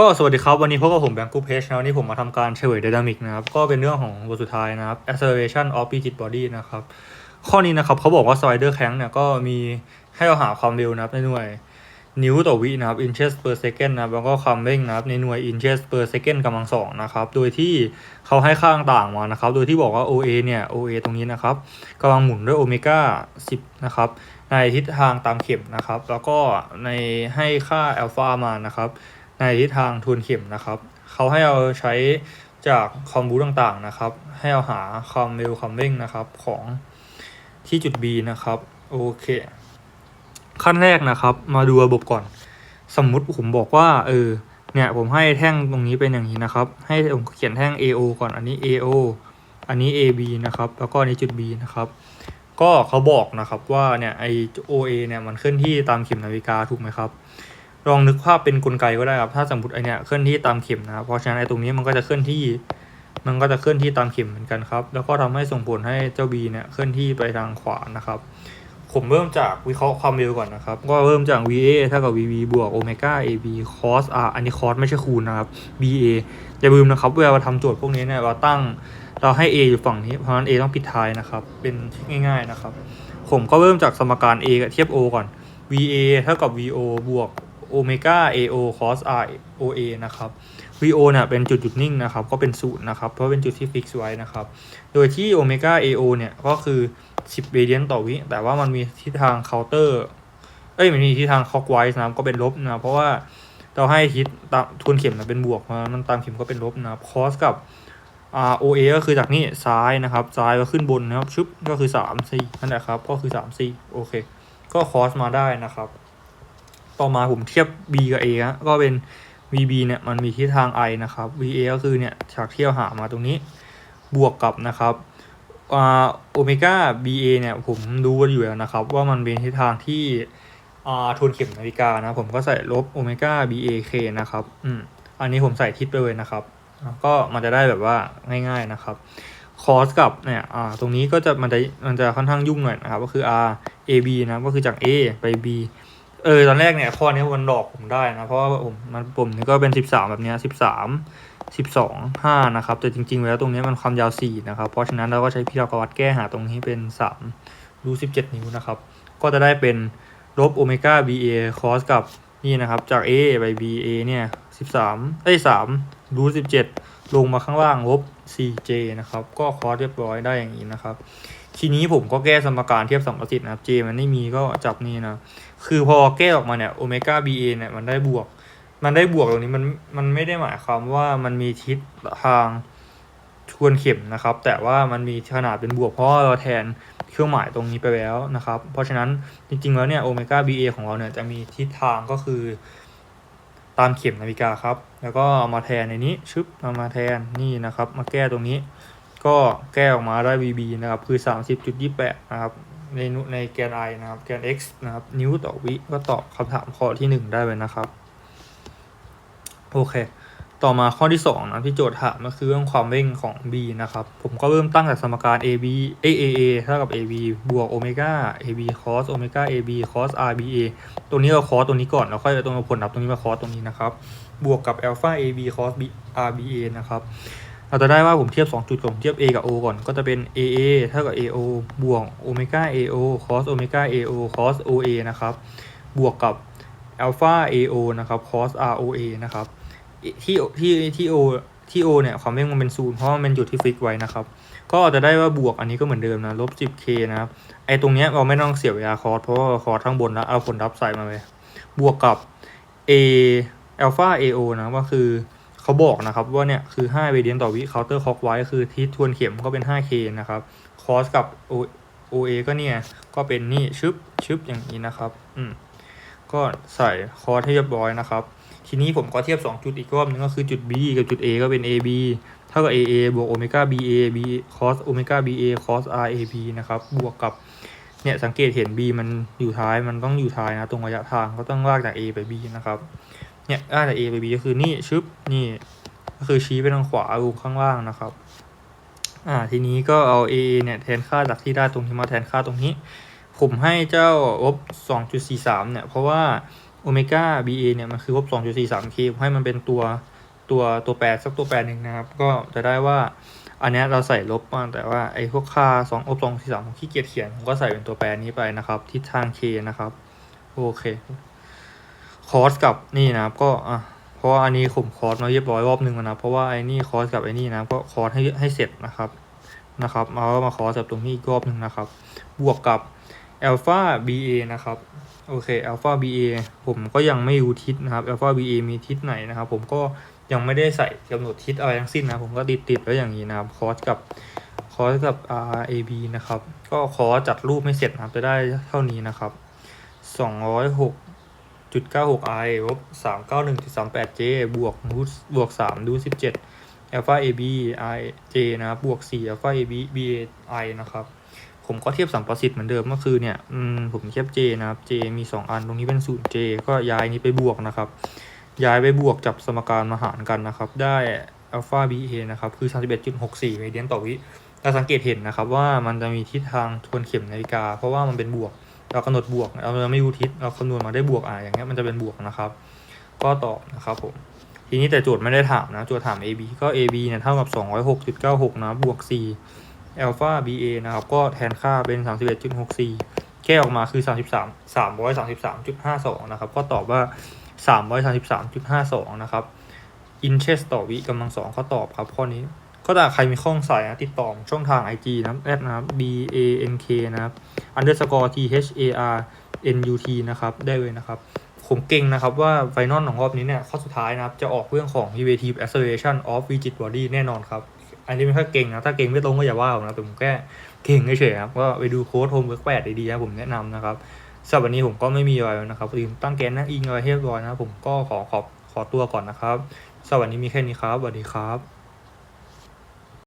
ก็สวัสดีครับ วันนี้พบกับผมแบงค์กูเพชนะวันนี้ผมมาทำการเฉลย Dynamic นะครับ ก็เป็นเรื่องของบทสุดท้ายนะครับ acceleration of rigid body นะครับ ข้อนี้นะครับเขาบอกว่า slider crank เนี่ยก็มีให้เราหาความเร็วนะครับในหน่วยนิ้วต่อวินะครับ inches per second นะครับแล้วก็ความเร่งนะครับในหน่วย inches per second กำลังสองนะครับ โดยที่เขาให้ค่าต่างมานะครับ โดยที่บอกว่า OA เนี่ย OA ตรงนี้นะครับกำลังหมุนด้วยโอเมก้า10 นะครับ ในทิศทางตามเข็มนะครับ แล้วก็ในให้ค่าอัลฟามานะครับ ในทิศทางทวนเข็มนะครับเขาให้เราใช้จากคอมบูต่างๆนะครับ ให้เราหาความเร็วความเร่งนะครับของที่จุด B นะครับโอเค ขั้นแรกนะครับ มาดูระบบก่อน สมมุติผมบอกว่าเออเนี่ยผมให้แท่งตรงนี้เป็นอย่างนี้นะครับ ให้ผมเขียนแท่ง AO ก่อนอันนี้ AO อันนี้ AB นะครับ แล้วก็อันนี้จุด B นะครับ ก็เขาบอกนะครับว่าเนี่ยไอ OA เนี่ยมันเคลื่อนที่ตามเข็มนาฬิกาถูกไหมครับ ลองนึกภาพเป็นกลไกก็ได้ครับ ถ้าสมมติไอเนี่ยเคลื่อนที่ตามเข็มนะครับ เพราะฉะนั้นไอตรงนี้มันก็จะเคลื่อนที่ มันก็จะเคลื่อนที่ตามเข็มเหมือนกันครับ แล้วก็ทำให้ส่งผลให้เจ้า B เนี่ยเคลื่อนที่ไปทางขวานะครับ ผมเริ่มจากวิเคราะห์ความเร็วก่อนนะครับ ก็เริ่มจาก VA เท่ากับ VB บวกโอเมก้า AB cos R อันนี้ cos ไม่ใช่คูณนะครับ BA อย่าลืมนะครับเวลาเราทำโจทย์พวกนี้เนี่ยเราตั้งเราให้ A อยู่ฝั่งนี้ เพราะฉะนั้น A ต้องปิดท้ายนะครับ เป็นง่าย ๆนะครับ ผมก็เริ่มจากสมการ A กับเทียบ O ก่อน VA เท่ากับ VO บวก โอเมก้า AO cos R OA นะครับ VO เนี่ยเป็นจุดหยุดนิ่งนะครับ ก็เป็นศูนย์นะครับ เพราะเป็นจุดที่ฟิกซ์ไว้นะครับ โดยที่โอเมก้า AO เนี่ยก็คือ 10 เรเดียนต่อวิ แต่ว่ามันมีทิศทางเคาน์เตอร์ เอ้ยมันมีทิศทางคอกไวส์นะครับ ก็เป็นลบนะ เพราะว่าเราให้ทิศตามทวนเข็มนะเป็นบวกเพราะฉะนั้นมันตามเข็มก็เป็นลบนะครับคอสกับ R O A ก็คือจากนี่ซ้ายนะครับ ซ้ายก็ขึ้นบนนะครับชุบก็คือ3 4นั่นแหละครับ ก็คือ3 4โอเค ก็คอสมาได้นะครับ ต่อมาผมเทียบ B กับ A นะก็เป็น VB เนี่ยมันมีทิศทาง I นะครับ VA ก็คือเนี่ยจากเที่ยวหามาตรงนี้บวกกับนะครับอ่าโอเมก้า BA เนี่ยผมรู้กันอยู่แล้วนะครับ ว่ามันเป็นทิศทางที่อ่าทวนเข็มนาฬิกานะ ผมก็ใส่ลบโอเมก้า BAK นะครับอืมอันนี้ผมใส่ทิศไปเลยนะครับ ก็มันจะได้แบบว่าง่ายๆนะครับคอสกับเนี่ยอ่าตรงนี้ก็จะมันจะมันจะค่อนข้างยุ่งหน่อยนะครับ ก็คือ R A B นะก็คือจาก A ไป B เออตอนแรกเนี่ยข้อนี้มันหลอกผมได้นะ เพราะว่าผมมันผมนี่ก็เป็นสิบสามแบบเนี้ยสิบสามสิบสองห้านะครับ แต่จริง ๆ แล้วตรงนี้มันความยาวสี่นะครับ เพราะฉะนั้นเราก็ใช้พิทากรัสแก้หาตรงนี้เป็นสามรูสิบเจ็ดนิ้วนะครับ ก็จะได้เป็นลบโอเมก้า BA คอสกับนี่นะครับ จาก A ไป BA เนี่ยสิบสามเอ้ยสามรูสิบเจ็ดลงมาข้างล่างลบ 4J นะครับ ก็คอสเรียบร้อยได้อย่างนี้นะครับ ทีนี้ผมก็แก้สมการเทียบสมประสิทธิ์นะครับ J มันไม่มีก็จับนี่นะ คือพอแก้ออกมาเนี่ยโอเมก้า BA เนี่ยมันได้บวก มันได้บวกตรงนี้มันมันไม่ได้หมายความว่ามันมีทิศทางทวนเข็มนะครับ แต่ว่ามันมีขนาดเป็นบวกเพราะเราแทนเครื่องหมายตรงนี้ไปแล้วนะครับ เพราะฉะนั้นจริง ๆ แล้วเนี่ยโอเมก้า BA ของเราเนี่ยจะมีทิศทางก็คือตามเข็มนาฬิกาครับ แล้วก็เอามาแทนในนี้ชึบเอามาแทนนี่นะครับ มาแก้ตรงนี้ ก็แก้ออกมาได้ VB นะครับ คือ 30.28 นะครับ ในนุในแกน i นะครับ แกน x นะครับ นิ้วต่อวิ ก็ตอบคำถามข้อที่ 1 ได้เลยนะครับ โอเค ต่อมาข้อที่ 2 นะที่โจทย์ถามก็คือเรื่องความเร่งของ b นะครับ ผมก็เริ่มตั้งจากสมการ ab a a a เท่ากับ ab บวกโอเมก้า ab cos โอเมก้า ab cos rba ตรงนี้เราคอสตรงนี้ก่อนแล้วค่อยเอาตรงผลลัพธ์ตรงนี้มาคอสตรงนี้นะครับ บวกกับ alpha ab cos rba นะครับ เราจะได้ว่าผมเทียบ 2 จุดก่อนผมเทียบ A กับ O ก่อน ก็จะเป็น AA เท่ากับ AO บวกโอเมก้า AO cos โอเมก้า AO cos OA นะครับ บวกกับ alpha AO นะครับ cos ROA นะครับ ที่ที่ที่ O ที่ O เนี่ยความเร่งมันเป็นศูนย์เพราะมันเป็นจุดที่ฟิกไว้นะครับ ก็จะได้ว่าบวกอันนี้ก็เหมือนเดิมนะลบ 10k นะครับ ไอตรงเนี้ยเราไม่ต้องเสียเวลาคอสเพราะว่าคอสข้างบนแล้วเอาผลลัพธ์ใส่มาเลย บวกกับ A alpha AO นะก็คือ เขาบอกนะครับว่าเนี่ยคือ5เรเดียนต่อวิ counter clockwise คือทิศทวนเข็มก็เป็น 5k นะครับ cos กับ OA ก็เนี่ย ก็เป็นนี่ชึบชึบอย่างนี้นะครับ อืม ก็ใส่คอสให้เรียบร้อยนะครับ ทีนี้ผมก็เทียบ 2 จุดอีกรอบนึงก็คือจุด B กับจุด A ก็เป็น AB เท่ากับ AA บวกโอเมก้า BA B cos โอเมก้า BA cos RAB นะครับ บวกกับ เนี่ยสังเกตเห็น B มันอยู่ท้าย มันต้องอยู่ท้ายนะ ตรงระยะทางก็ต้องลากจาก A ไป B นะครับ เนี่ยลากจาก A ไป B ก็คือนี่ชึบนี่ก็คือชี้ไปทางขวาลงข้างล่างนะครับ อ่าทีนี้ก็เอา A เนี่ยแทนค่าจากที่ได้ตรงนี้มาแทนค่าตรงนี้ ผมให้เจ้าลบ2.43 เนี่ย เพราะว่าโอเมก้า BA เนี่ยมันคือลบ2.43 k ให้มันเป็นตัวตัวตัวแปรสักตัวแปรหนึ่งนะครับ ก็จะได้ว่าอันเนี้ยเราใส่ลบบ้าแต่ว่าไอ้พวกค่า2ลบ2 4 3ผมขี้เกียจเขียน ผมก็ใส่เป็นตัวแปรนี้ไปนะครับ ทิศทาง k นะครับ โอเค คอสกับนี่นะครับก็อะเพราะว่าอันนี้ผมคอสมาเรียบร้อยรอบหนึ่งแล้วนะเพราะว่าไอ้นี่คอสกับไอ้นี่นะก็คอสให้ให้เสร็จนะครับนะครับเอามาคอสกับตรงนี้อีกรอบหนึ่งนะครับ บวกกับ alpha BA นะครับโอเค alpha BA ผมก็ยังไม่รู้ทิศนะครับ alpha BA มีทิศไหนนะครับ ผมก็ยังไม่ได้ใส่กำหนดทิศอะไรทั้งสิ้นนะผมก็ติดติดไว้อย่างนี้นะครับคอสกับคอสกับ RAB นะครับ ก็คอสจัดรูปไม่เสร็จนะครับจะได้เท่านี้นะครับ206 จุดเก้าหก i ลบสามเก้าหนึ่งจุดสามแปด j บวกรูทบวกสามรูทสิบเจ็ด alpha ab i j นะครับบวกสี่ alpha ab b a i นะครับ ผมก็เทียบสัมประสิทธิ์เหมือนเดิมก็คือเนี่ยผมเทียบ j นะครับ j มี2อันตรงนี้เป็นศูนย์ j ก็ย้ายนี้ไปบวกนะครับ ย้ายไปบวกจับสมการมาหารกันนะครับ ได้ alpha b a นะครับ คือ 31.64เมเดียนต่อวิเราสังเกตเห็นนะครับว่ามันจะมีทิศทางทวนเข็มนาฬิกา เพราะว่ามันเป็นบวก เรากำหนดบวกเราไม่รู้ทิศเราคำนวณมาได้บวกอะอย่างเงี้ยมันจะเป็นบวกนะครับ ก็ตอบนะครับผมทีนี้แต่โจทย์ไม่ได้ถามนะโจทย์ถาม AB ก็ AB เนี่ยเท่ากับ206.96นะบวก4 alpha BA นะครับก็แทนค่าเป็น 31.64แก้ออกมาคือ 33 333.52นะครับก็ตอบว่า 333.52นะครับ inches ต่อวิกำลังสองก็ตอบครับข้อนี้ ก็ถ้าใครมีข้อสงสัยนะติดต่อช่องทาง IG นะครับแอดนะครับ B A N K นะครับ underscore T H A R N U T นะครับ ได้เลยนะครับ ผมเก่งนะครับว่าไฟนอลของรอบนี้เนี่ย ข้อสุดท้ายนะครับ จะออกเรื่องของ relative acceleration of rigid body แน่นอนครับ อันนี้ไม่ค่อยเก่งนะ ถ้าเก่งไม่ตรงก็อย่าว่าผมนะแต่ผมแค่เก่งเฉยๆครับ ก็ไปดูโค้ดโฮมเวิร์กแปดดีๆนะผมแนะนำนะครับสำหรับวันนี้ผมก็ไม่มีอะไรแล้วนะครับลืมตั้งแกนนั่งอิงอะไรเรียบร้อยนะผมก็ขอขอบขอตัวก่อนนะครับสวันนี้มีแค่นี้ครับสวัสดีครับ